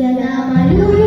యదా మయూర